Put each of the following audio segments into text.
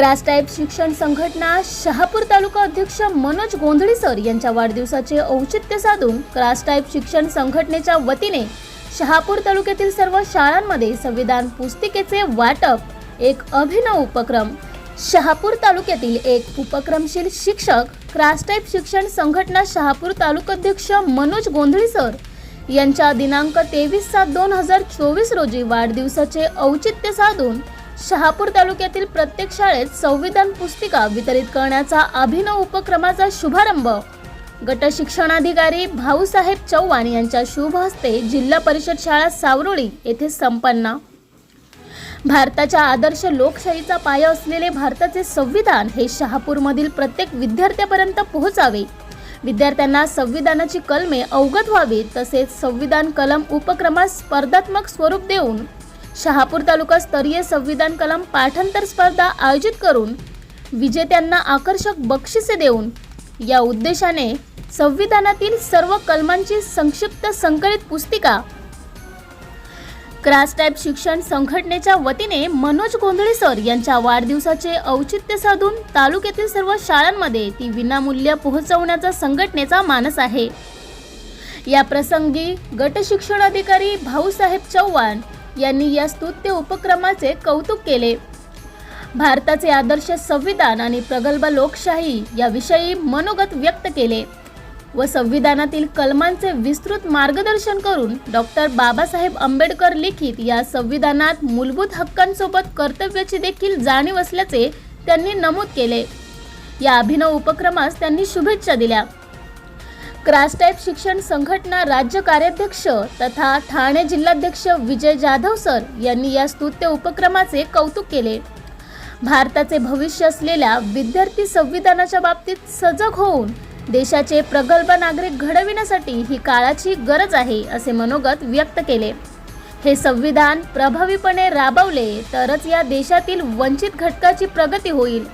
क्रास टाईप शिक्षण संघटना शहापूर तालुका अध्यक्ष मनोज गोंधळी सर यांच्या वाढदिवसाचे औचित्य साधून क्रास टाईप शिक्षण संघटनेच्या वतीने शहापूर तालुक्यातील सर्व शाळांमध्ये संविधान पुस्तिकेचे वाटप एक अभिनव उपक्रम. शहापूर तालुक्यातील एक उपक्रमशील शिक्षक क्रास टाईप शिक्षण संघटना शहापूर तालुकाध्यक्ष मनोज गोंधळी सर यांच्या दिनांक तेवीस सात दोन हजार चोवीस रोजी वाढदिवसाचे औचित्य साधून शहापूर तालुक्यातील प्रत्येक शाळेत संविधान पुस्तिका वितरित करण्याचा अभिनव उपक्रमाचा शुभारंभ गट शिक्षणाधिकारी भाऊसाहेब चव्हाण यांच्या शुभ हस्ते जिल्हा परिषद शाळा सावरोळी येथे संपन्न. भारताच्या आदर्श लोकशाहीचा पाया असलेले भारताचे संविधान हे शहापूरमधील प्रत्येक विद्यार्थ्यापर्यंत पोहोचावे. विद्यार्थ्यांना संविधानाची कलमे अवगत व्हावी तसेच संविधान कलम उपक्रमास स्पर्धात्मक स्वरूप देऊन शहापूर तालुका स्तरीय संविधान कलम पाठांतर स्पर्धा आयोजित करून विजेत्यांना आकर्षक बक्षिसे देऊन या उद्देशाने संविधानातील सर्व कलमांची संक्षिप्त संकलित पुस्तिका क्रास टाईप शिक्षण संघटनेच्या वतीने मनोज गोंधळे सर यांच्या वाढदिवसाचे औचित्य साधून तालुक्यातील सर्व शाळांमध्ये ती विनामूल्य पोहोचवण्याचा संघटनेचा मानस आहे. या प्रसंगी गट शिक्षणाधिकारी भाऊसाहेब चव्हाण यांनी या स्तुत्य उपक्रमाचे कौतुक केले. भारताचे आदर्श संविधान आणि प्रगल्भ लोकशाही याविषयी मनोगत व्यक्त केले व संविधानातील कलमांचे विस्तृत मार्गदर्शन करून डॉक्टर बाबासाहेब आंबेडकर लिखित या संविधानात मूलभूत हक्कांसोबत कर्तव्याची देखील जाणीव असल्याचे त्यांनी नमूद केले. या अभिनव उपक्रमास त्यांनी शुभेच्छा दिल्या. क्रासटाईप शिक्षण संघटना राज्य कार्याध्यक्ष तथा ठाणे जिल्हाध्यक्ष विजय जाधव सर यांनी या स्तुत्य उपक्रमाचे कौतुक केले. भारताचे भविष्य असलेल्या विद्यार्थी संविधानाच्या बाबतीत सजग होऊन देशाचे प्रगल्भ नागरिक घडविण्यासाठी ही काळाची गरज आहे असे मनोगत व्यक्त केले. हे संविधान प्रभावीपणे राबवले तरच या देशातील वंचित घटकाची प्रगती होईल.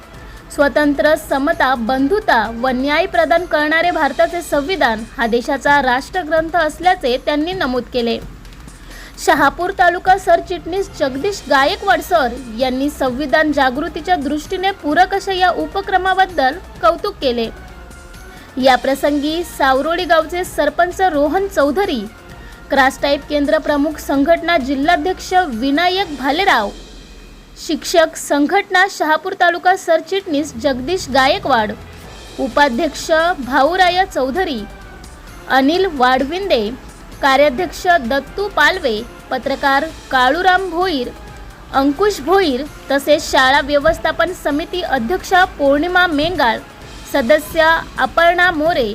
स्वतंत्र समता बंधुता व न्याय प्रदान करणारे भारताचे संविधान हा देशाचा राष्ट्रग्रंथ असल्याचे त्यांनी नमूद केले. शहापूर तालुका सरचिटणीस जगदीश गायकवाड सर यांनी संविधान जागृतीच्या दृष्टीने पूरक अशा या उपक्रमाबद्दल कौतुक केले. या प्रसंगी सावरोळी गावचे सरपंच रोहन चौधरी क्रास टाईप केंद्र प्रमुख संघटना जिल्हाध्यक्ष विनायक भालेराव शिक्षक संघटना शहापूर तालुका सरचिटणीस जगदीश गायकवाड उपाध्यक्ष भाऊराया चौधरी अनिल वाडविंदे कार्याध्यक्ष दत्तू पालवे पत्रकार काळूराम भोईर अंकुश भोईर तसेच शाळा व्यवस्थापन समिती अध्यक्षा पौर्णिमा मेंगाळ सदस्य अपर्णा मोरे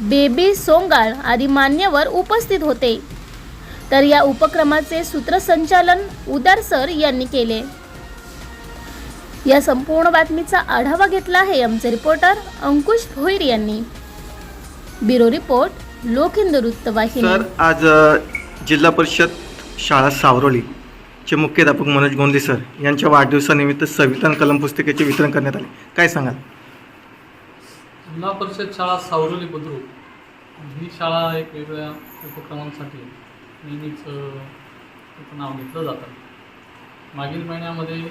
बेबी सोंगाळ आदी मान्यवर उपस्थित होते. तर या उपक्रमाचे सूत्रसंचालन उदार सर यांनी केले. या संपूर्ण बातमीचा आढावा घेतला आहे आमचे रिपोर्टर अंकुश भोईर यांनी. ब्युरो रिपोर्ट लोकहिंदू वृत्तवाहिनी सर आज अ, जिल्हा परिषद शाळा सावरोली चे मुख्याध्यापक मनोज गोंदे सर यांच्या वाढदिवसानिमित्त संविधान कलम पुस्तिकेचे वितरण करण्यात आले. काय सांगाल? जिल्हा परिषद शाळा सावरोली बुद्रुक. ही शाळा एक वेगळ्या उपक्रमांसाठी नेहमीच त्याचं नाव घेतलं जातं. मागील महिन्यामध्ये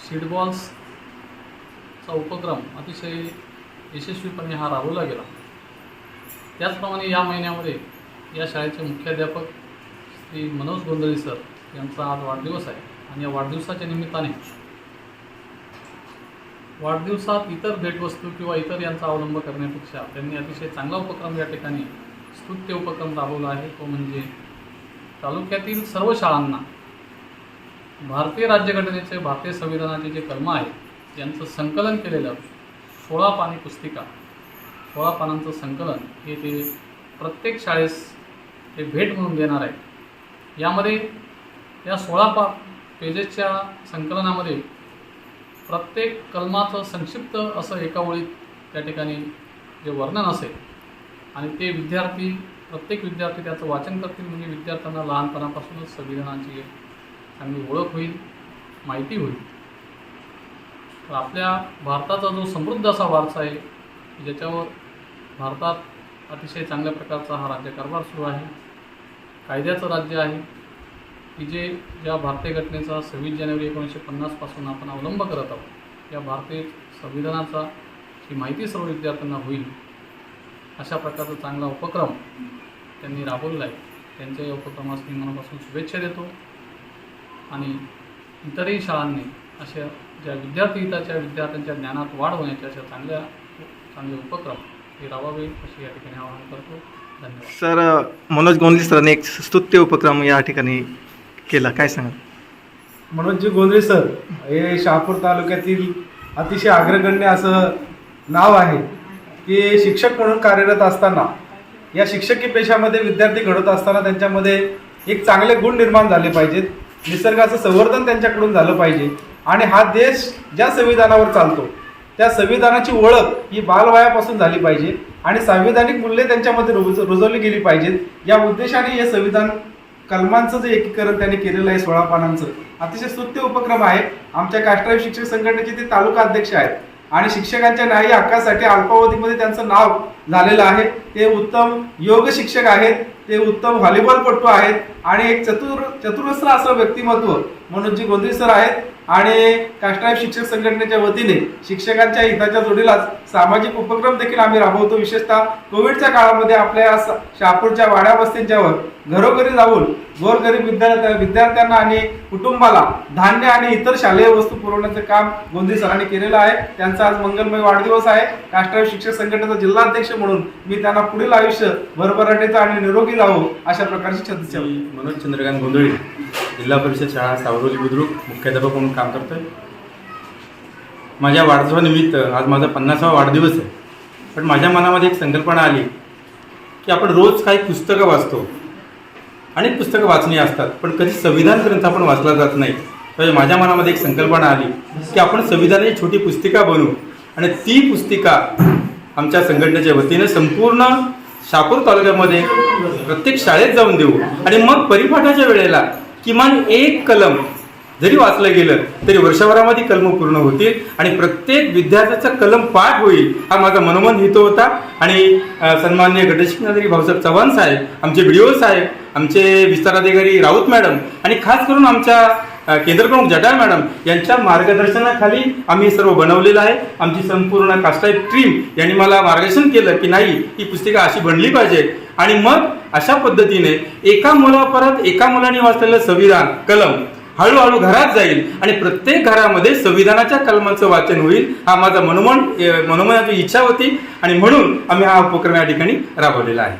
सीडबॉल्सचा उपक्रम अतिशय यशस्वीपणे हा राबवला गेला. त्याचप्रमाणे या महिन्यामध्ये या शाळेचे मुख्याध्यापक श्री मनोज गोंधळी सर यांचा आज वाढदिवस आहे आणि या वाढदिवसाच्या निमित्ताने वाढदिवसात इतर भेटवस्तू किंवा इतर यांचा अवलंब करण्यापेक्षा त्यांनी अतिशय चांगला उपक्रम या ठिकाणी स्तुत्य उपक्रम राबवला आहे. तो म्हणजे तालुक्यातील सर्व शाळांना भारतीय राज्यघटनेचे भारतीय संविधानाचे जे कलम आहेत यांचं संकलन केलेलं सोळा पानी पुस्तिका सोळा पानांचं संकलन हे ते प्रत्येक शाळेस ते भेट म्हणून देणार आहे यामध्ये या सोळा पा पेजेसच्या संकलनामध्ये प्रत्येक कलमाचं संक्षिप्त असं एका ओळीत त्या ठिकाणी जे वर्णन असेल आणि ते विद्यार्थी प्रत्येक विद्यार्थी त्याचं वाचन करतील म्हणजे विद्यार्थ्यांना लहानपणापासूनच संविधानाची एक चांगली ओळख होईल माहिती होईल. तर आपल्या भारताचा जो समृद्ध असा वारसा आहे ज्याच्यावर भारतात अतिशय चांगल्या प्रकारचा हा राज्यकारभार सुरू आहे कायद्याचं राज्य आहे की जे ज्या भारतीय घटनेचा सव्वीस जानेवारी एकोणीसशे पन्नासपासून आपण अवलंब करत आहोत या भारतीय संविधानाचा ही माहिती सर्व विद्यार्थ्यांना होईल. अशा प्रकारचा चांगला उपक्रम त्यांनी राबवलेला आहे. त्यांच्या या उपक्रमास मी मनापासून शुभेच्छा देतो. आणि इतरही शाळांनी अशा ज्या विद्यार्थी हिताच्या विद्यार्थ्यांच्या ज्ञानात वाढ होण्याच्या अशा चांगल्या चांगले उपक्रम हे राबावे अशी या ठिकाणी आवाहन करतो. धन्यवाद. सर मनोज गोंधळे सरांनी एक स्तुत्य उपक्रम या ठिकाणी केला. काय सांगाल? मनोजजी गोंधळे सर हे शहापूर तालुक्यातील अतिशय अग्रगण्य असं नाव आहे. की शिक्षक म्हणून कार्यरत असताना या शिक्षकी पेशामध्ये विद्यार्थी घडत असताना त्यांच्यामध्ये एक चांगले गुण निर्माण झाले पाहिजेत. निसर्गाचं संवर्धन त्यांच्याकडून झालं पाहिजे. आणि हा देश ज्या संविधानावर चालतो त्या संविधानाची ओळख ही बालवयापासून झाली पाहिजे. आणि संविधानिक मूल्ये त्यांच्यामध्ये रुज रुजवली गेली पाहिजेत. या उद्देशाने हे संविधान कलमांचं जे एकीकरण त्यांनी केलेलं आहे सोळा पानांचं अतिशय स्तुत्य उपक्रम आहे. आमच्या काष्टराई शिक्षक संघटनेचे ते तालुका अध्यक्ष आहेत. आणि शिक्षकांच्या न्यायी हक्कासाठी अल्पावधीमध्ये त्यांचं नाव झालेलं आहे. ते उत्तम योग शिक्षक आहेत. ते उत्तम व्हॉलीबॉलपटू आहेत आणि एक चतुर चतुरस्र असं व्यक्तिमत्व मनोजजी गोंधळी सर आहेत आणि काष्टाईब शिक्षक संघटनेच्या वतीने शिक्षकांच्या हिताच्या जोडीलाच सामाजिक उपक्रम देखील आम्ही राबवतो. विशेषतः कोविडच्या काळामध्ये आपल्या या शहापूरच्या वाड्या वस्तींच्यावर घरोघरी जाऊन गोरगरीब विद्यार्थ्या विद्यार्थ्यांना आणि कुटुंबाला धान्य आणि इतर शालेय वस्तू पुरवण्याचं काम गोंधी सरांनी केलेलं आहे. त्यांचा आज मंगलमय वाढदिवस आहे. काष्टाईब शिक्षक संघटनेचा जिल्हाध्यक्ष म्हणून मी त्यांना पुढील आयुष्य भरभराटीचं आणि निरोगी राहू अशा प्रकारची सदिच्छा मी मनोज चंद्रकांत गोंधळी जिल्हा परिषद शाळा सावरोली बुद्रुक मुख्याध्यापक म्हणून काम करतोय. माझ्या वाढदिवसानिमित्त आज माझा पन्नासावा वाढदिवस आहे. पण माझ्या मनामध्ये एक संकल्पना आली की आपण रोज काही पुस्तकं वाचतो. अनेक पुस्तकं वाचणी असतात पण कधी संविधान ग्रंथ आपण वाचला जात नाही. तर माझ्या मनामध्ये एक संकल्पना आली की आपण संविधानाची छोटी पुस्तिका बनवू आणि ती पुस्तिका आमच्या संघटनेच्या वतीनं संपूर्ण शापूर तालुक्यामध्ये प्रत्येक शाळेत जाऊन देऊ. आणि मग परिपाठाच्या वेळेला किमान एक कलम जरी वाचलं गेलं तरी वर्षभरामध्ये कलम पूर्ण होतील आणि प्रत्येक विद्यार्थ्याचा कलम पाठ होईल हा माझा मनोमन हेतू होता. आणि सन्मान्य गटशिक्षणाधिकारी भाऊसाहेब चव्हाण साहेब आमचे व्हिडिओ साहेब आमचे विस्ताराधिकारी राऊत मॅडम आणि खास करून आमच्या अ, केंद्रप्रमुख जटाळ मॅडम यांच्या मार्गदर्शनाखाली आम्ही सर्व बनवलेलं आहे. आमची संपूर्ण कास्टाईप टीम यांनी मला मार्गदर्शन केलं की नाही ही पुस्तिका अशी बनली पाहिजे. आणि मग अशा पद्धतीने एका मुलापरत एका मुलाने वाचलेलं संविधान कलम हळूहळू घरात जाईल आणि प्रत्येक घरामध्ये संविधानाच्या कलमांचं वाचन होईल हा माझा मनोमन मनोमनाची इच्छा होती आणि म्हणून आम्ही हा उपक्रम या ठिकाणी राबवलेला आहे.